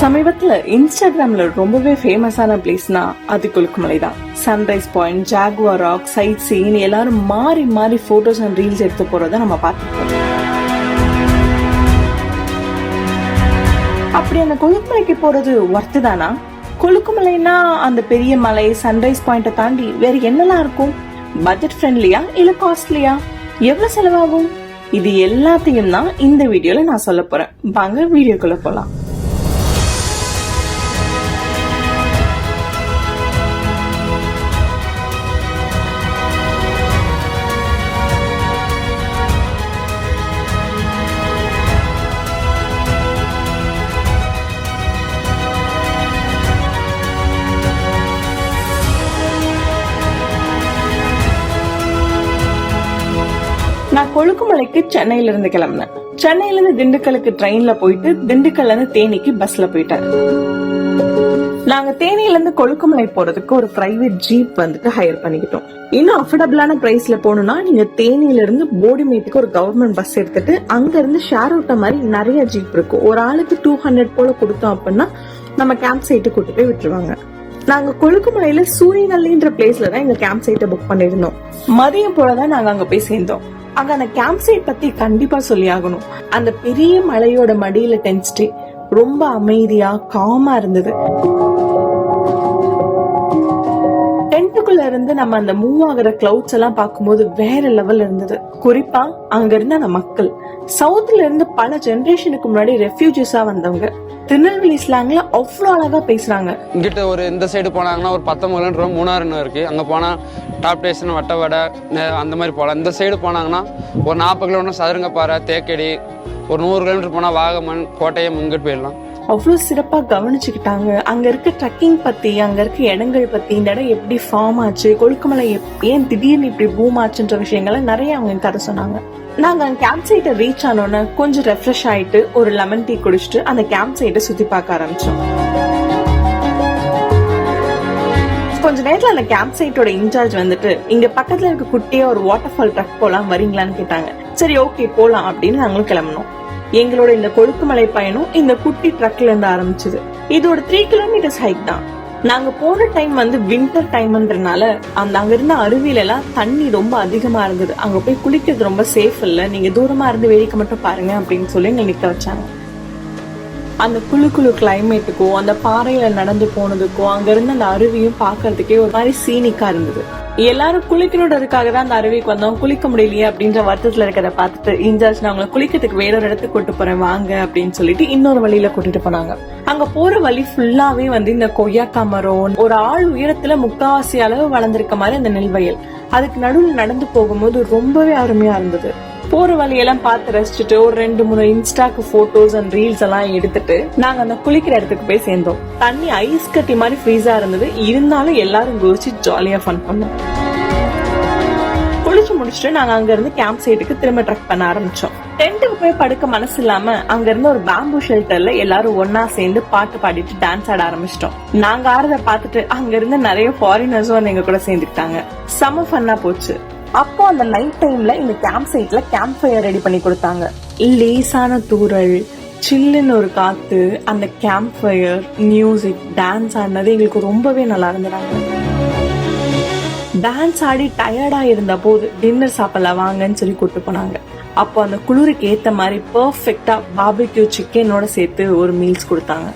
சமீபத்தில் இன்ஸ்டாகிராமில் ரொம்பவே ஃபேமஸான பிளேஸ்னா அது கொலுக்குமலை தான் சன்ரைஸ் பாயிண்ட் ஜாகுவா ராக் சைட் சீன் எல்லாரும் மாறி மாறி ஃபோட்டோஸ் அண்ட் ரீல்ஸ் எடுத்து போகிறத நம்ம பார்த்துருக்கோம் அப்படி அந்த கொழுக்குமலைக்கு போகிறது ஒர்த்து தானா? கொழுக்குமலைனா அந்த பெரிய மலை சன்ரைஸ் பாயிண்ட்டை தாண்டி வேறு என்னெல்லாம் இருக்கும்? பட்ஜெட் ஃப்ரெண்ட்லியா இல்லை காஸ்ட்லியா எவ்வளோ செலவாகும்? இது எல்லாத்தையும் தான் இந்த வீடியோவில் நான் சொல்ல போகிறேன் வாங்க வீடியோக்குள்ளே போகலாம் நான் கொழுக்குமலைக்கு சென்னையில இருந்து கிளம்பினேன். சென்னையில இருந்து திண்டுக்கலுக்கு ட்ரெயின்ல போயிட்டு திண்டுக்கல்ல இருந்து தேனிக்கு பஸ்ல போயிட்டேன். நாங்க தேனியில இருந்து கொழுக்குமலை போறதுக்கு ஒரு பிரைவேட் ஜீப் வந்துட்டு ஹையர் பண்ணிக்கிட்டோம். இன்னும் அஃபோர்டபுளான பிரைஸ்ல போகணும்னா நீங்க தேனியில இருந்து போடிமேட்டுக்கு ஒரு கவர்மெண்ட் பஸ் எடுத்துட்டு அங்க இருந்து ஷேர் ஓட்ட மாதிரி நிறைய ஜீப் இருக்கும் ஒரு ஆளுக்கு டூ ஹண்ட்ரட் போல கொடுத்தோம் அப்படின்னா நம்ம கேம்ப் சைட்டு கூட்டு போய் விட்டுருவாங்க. நாங்க கொழுக்குமலையில சூரியநல்லின்ற பிளேஸ்ல தான் எங்க கேம்ப் சைட்டை புக் பண்ணிருந்தோம் மதியம் போலதான் நாங்க அங்க போய் சேர்ந்தோம். அங்க அந்த கேம்ப் சைட் பத்தி கண்டிப்பா சொல்லி ஆகணும் அந்த பெரிய மலையோட மடியில டென்ட் ஸ்டே ரொம்ப அமைதியா காமா இருந்தது. டென்ட்டுக்குள்ள இருந்து நம்ம அந்த மூவ் ஆகுற கிளவுட்ஸ் எல்லாம் பார்க்கும்போது வேற லெவல் இருந்தது. குறிப்பா அங்க இருந்த அந்த மக்கள். சவுத்ல இருந்து பல ஜெனரேஷனுக்கு முன்னாடி ரெஃப்யூஜிஸா வந்தவங்க. திருநெல்வேலி ஸ்லாங்ல அவ்வளோ அழகா பேசுறாங்க. இங்கிட்ட ஒரு இந்த சைடு போனாங்கன்னா ஒரு பத்தொம்பது கிலோமீட்டர் மூணாறுன்னு இருக்குது அங்கே போனால் டாப் டேஷன் வட்டவடை வடை அந்த மாதிரி போகலாம் இந்த சைடு போனாங்கன்னா ஒரு நாற்பது கிலோமீட்டர் சதுரங்கப்பாறை தேக்கடி ஒரு நூறு கிலோமீட்டர் போனால் வாகமன் கோட்டயம் இங்கிட்டு போயிடலாம். அவ்வளோ சிறப்பாக கவனிச்சுக்கிட்டாங்க. அங்கே இருக்க ட்ரக்கிங் பற்றி அங்கே இருக்க இடங்கள் பற்றி இந்த இடம் எப்படி ஃபார்ம் ஆச்சு கொழுக்குமலை எப்- ஏன் திடீர்னு இப்படி பூம் ஆச்சுன்ற விஷயங்களை நிறைய அவங்க கதை சொன்னாங்க. நாங்கள் அந்த கேம்ப் சைட்டை ரீச் ஆனோன்னு கொஞ்சம் ரெஃப்ரெஷ் ஆகிட்டு ஒரு லெமன் டீ குடிச்சிட்டு அந்த கேம்ப் சைட்டை சுற்றி பார்க்க ஆரம்பித்தோம் கொஞ்ச நேரத்துல அந்த கேம்ப் சைட்டோட இன்சார்ஜ் வந்துட்டு இங்க பக்கத்துல இருக்க குட்டியா ஒரு வாட்டர் ஃபால் ட்ரக் போலாம் வரீங்களான்னு கேட்டாங்க. சரி ஓகே போலாம் அப்படின்னு நாங்களும் கிளம்பினோம். எங்களோட இந்த கொழுக்குமலை பயணம் இந்த குட்டி ட்ரக்ல இருந்து ஆரம்பிச்சது. இதோட த்ரீ கிலோமீட்டர்ஸ் ஹைக் தான். நாங்க போன டைம் வந்து வின்டர் டைம்ன்றனால அந்த அங்க இருந்த அருவியில எல்லாம் தண்ணி ரொம்ப அதிகமா இருந்தது. அங்க போய் குளிக்கிறது ரொம்ப சேஃப் இல்ல. நீங்க தூரமா இருந்து வேடிக்கை மட்டும் பாருங்க அப்படின்னு சொல்லி எங்களை நிக்க வச்சாங்க. அந்த குழு குழு கிளைமேட்டுக்கும் அந்த பாறையில நடந்து போனதுக்கும் அங்க இருந்த அந்த அருவியும் பாக்குறதுக்கே ஒரு மாதிரி சீனிக்கா இருந்தது. எல்லாரும் குளிக்கணுன்றதுக்காக தான் அந்த அருவிக்கு வந்தோம். குளிக்க முடியலையே அப்படின்ற வருத்தத்துல இருக்கிறத பார்த்துட்டு இன்சார்ஜ் நான் உங்களை குளிக்கிறதுக்கு வேற ஒரு இடத்துக்கு கூட்டு போறேன் வாங்க அப்படின்னு சொல்லிட்டு இன்னொரு வழியில கூட்டிட்டு போனாங்க. அங்க போற வழி ஃபுல்லாவே வந்து இந்த கொய்யாக்கா மரம் ஒரு ஆள் உயரத்துல முக்காவாசி அளவு வளர்ந்திருக்க மாதிரி அந்த நெல்வயல் அதுக்கு நடுவில் நடந்து போகும்போது ரொம்பவே அருமையா இருந்தது. போற வழியெல்லாம் பார்த்து ரசிச்சுட்டு ஒரு ரெண்டு மூணு இன்ஸ்டாக்கு போட்டோஸ் அண்ட் ரீல்ஸ் எல்லாம் எடுத்துட்டு நாங்க அந்த குளிக்கிற இடத்துக்கு போய் சேர்ந்தோம். தண்ணி ஐஸ் கட்டி மாதிரி ஃப்ரீஸா இருந்தது. இருந்தாலும் எல்லாரும் குதிச்சு ஜாலியா ஃபன் பண்ணோம். குளிச்சு முடிச்சுட்டு நாங்க அங்க இருந்து கேம்ப் சைட்டுக்கு திரும்ப ட்ரக் பண்ண ஆரம்பிச்சோம். டென்ட்டுக்கு போய் படுக்க மனசு இல்லாம அங்க இருந்து ஒரு பேம்பு ஷெல்டர்ல எல்லாரும் ஒன்னா சேர்ந்து பாட்டு பாடிட்டு டான்ஸ் ஆட ஆரம்பிச்சிட்டோம். நாங்க ஆடுறத பார்த்துட்டு அங்க இருந்து நிறைய ஃபாரினர்ஸும் வந்து எங்க கூட சேர்ந்துக்கிட்டாங்க. செம ஃபன்னா போச்சு. அப்போ அந்த நைட் டைம்ல இந்த கேம்ப் சைட்ல கேம்ப் ஃபயர் ரெடி பண்ணி கொடுத்தாங்க. லேசான தூறல் சில்லுன்னு ஒரு காத்து அந்த கேம்ப் ஃபயர் மியூசிக் டான்ஸ் ஆடினது எங்களுக்கு ரொம்பவே நல்லா இருந்ததாங்க. டான்ஸ் ஆடி டயர்டா இருந்த போது டின்னர் சாப்பிடலாம் வாங்கன்னு சொல்லி கூட்டு போனாங்க. அப்போ அந்த குளிருக்கு ஏத்த மாதிரி பெர்ஃபெக்டா பாபிக்யூ சிக்கனோட சேர்த்து ஒரு மீல்ஸ் கொடுத்தாங்க.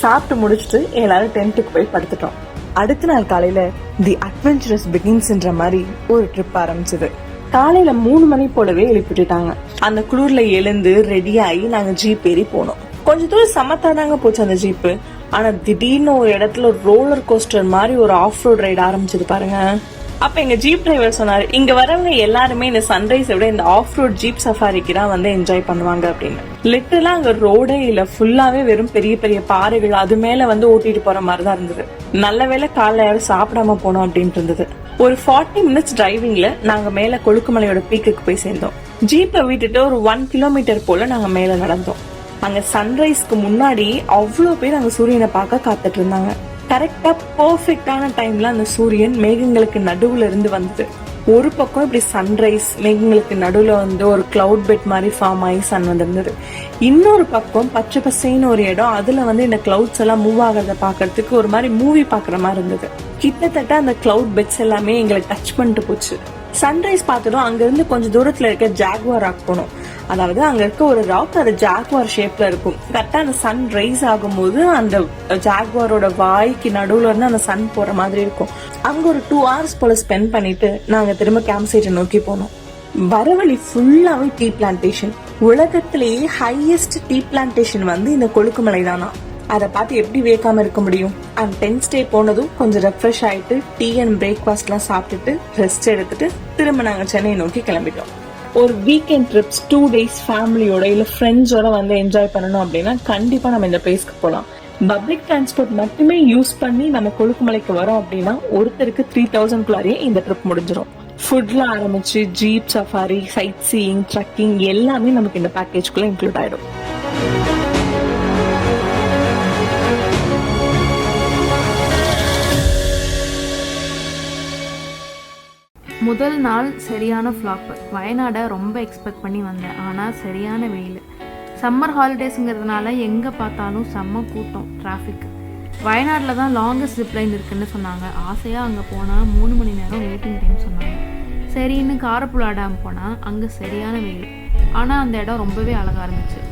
சாப்பிட்டு முடிச்சுட்டு எல்லாரும் டென்ட்டுக்கு போய் படுத்துட்டோம். அடுத்த நாள் காலையில தி அட்வென்ச்சரஸ் பிகின்ஸ்ன்ற மாதிரி ஒரு ட்ரிப் ஆரம்பிச்சது. காலையில மூணு மணி போலவே எழுப்பிட்டுட்டாங்க. அந்த குளிர்ல எழுந்து ரெடி ஆகி நாங்க ஜீப் ஏறி போனோம். கொஞ்ச தூரம் சமத்தாதாங்க போச்சு அந்த ஜீப்பு ஆனா திடீர்னு ஒரு இடத்துல ரோலர் கோஸ்டர் மாதிரி ஒரு ஆஃப் ரோட் ரைடு ஆரம்பிச்சது பாருங்க. அப்போ எங்கள் ஜீப் டிரைவர் சொன்னார் இங்கே வரவங்க எல்லாருமே இந்த சன்ரைஸை விட இந்த ஆஃப் ரோட் ஜீப் சஃபாரிக்கு தான் வந்து என்ஜாய் பண்ணுவாங்க அப்படின்னு. லிட்டலாக அங்கே ரோடே இல்லை ஃபுல்லாகவே வெறும் பெரிய பெரிய பாறைகள் அது மேலே வந்து ஓட்டிட்டு போகிற மாதிரி தான் இருந்தது. நல்ல வேளை காலைல யாரும் சாப்பிடாம போனோம் அப்படின்ட்டு இருந்தது. ஒரு ஃபார்ட்டி மினிட்ஸ் டிரைவிங்ல நாங்க மேல கொழுக்குமலையோட பீக்குக்கு போய் சேர்ந்தோம். ஜீப்பை விட்டுட்டு ஒரு ஒன் கிலோமீட்டர் போல நாங்க மேல நடந்தோம். அங்க சன்ரைஸ்க்கு முன்னாடி அவ்வளோ பேர் அங்க சூரியனை பார்க்க காத்துட்டு இருந்தாங்க. கரெக்டாக பர்ஃபெக்டான டைமில் அந்த சூரியன் மேகங்களுக்கு நடுவில் இருந்து வந்தது. ஒரு பக்கம் இப்படி சன்ரைஸ் மேகங்களுக்கு நடுவில் வந்து ஒரு கிளவுட் பெட் மாதிரி ஃபார்ம் ஆகி சன் வந்திருந்தது. இன்னொரு பக்கம் பச்சை பசைன்னு ஒரு இடம் அதில் வந்து இந்த கிளவுட்ஸ் எல்லாம் மூவ் ஆகிறத பார்க்கறதுக்கு ஒரு மாதிரி மூவி பார்க்குற மாதிரி இருந்தது. கிட்டத்தட்ட அந்த கிளவுட் பெட்ஸ் எல்லாமே எங்களை டச் பண்ணிட்டு போச்சு. சன்ரைஸ் பார்த்ததும் அங்கேருந்து கொஞ்சம் தூரத்தில் இருக்க ஜாகுவார் ராக் போனோம் அதாவது அங்க இருக்க ஒரு ராக் அது ஜாகுவார் ஷேப்ல இருக்கும். கரெக்டா அந்த சன் ரைஸ் ஆகும்போது அந்த ஜாகுவாரோட வாய்க்கு நடுவுல இருந்து அந்த சன் போற மாதிரி இருக்கும். அங்க ஒரு டூ ஹவர்ஸ் போல ஸ்பெண்ட் பண்ணிட்டு நாங்க திரும்ப கேம்ப் சைட்டை நோக்கி போனோம். வரவழி ஃபுல்லாவே டீ பிளான்டேஷன் உலகத்திலேயே ஹையஸ்ட் டீ பிளான்டேஷன் வந்து இந்த கொழுக்குமலை தானா. அதை பார்த்து எப்படி வேக்காம இருக்க முடியும்? அண்ட் டென்த் டே போனதும் கொஞ்சம் ரெஃப்ரெஷ் ஆயிட்டு டீ அண்ட் பிரேக்ஃபாஸ்ட்லாம் சாப்பிட்டுட்டு ரெஸ்ட் எடுத்துட்டு திரும்ப நாங்கள் சென்னை நோக்கி கிளம்பிட்டோம். ஒரு வீக்கெண்ட் ட்ரிப்ஸ் டூ டேஸ் ஃபேமிலியோட இல்லை ஃப்ரெண்ட்ஸோட வந்து என்ஜாய் பண்ணணும் அப்படின்னா கண்டிப்பாக நம்ம இந்த பிளேஸ்க்கு போகலாம் பப்ளிக் டிரான்ஸ்போர்ட் மட்டுமே யூஸ் பண்ணி நம்ம கொழுக்குமலைக்கு வரோம் அப்படின்னா ஒருத்தருக்கு த்ரீ தௌசண்ட்குள்ளாரியே இந்த ட்ரிப் முடிஞ்சிடும் ஃபுட்ல ஆரம்பிச்சு jeep safari sightseeing trekking எல்லாமே நமக்கு இந்த பேக்கேஜ்குள்ள இன்க்ளூட் ஆயிடும். முதல் நாள் சரியான ஃப்ளாப்பு வயநாடை ரொம்ப எக்ஸ்பெக்ட் பண்ணி வந்தேன். ஆனால் சரியான வெயில். சம்மர் ஹாலிடேஸுங்கிறதுனால எங்கே பார்த்தாலும் செம்ம கூட்டம் டிராஃபிக் வயநாட்டில் தான் லாங்கஸ்ட் ஜிப்லைன் இருக்குன்னு சொன்னாங்க. ஆசையாக அங்கே போனால் மூணு மணி நேரம் வெயிட்டிங் டைம் சொன்னாங்க. சரின்னு காரப்புழா டேம் போனால் அங்கே சரியான வெயில். ஆனால் அந்த இடம் ரொம்பவே அழகாக இருந்துச்சு.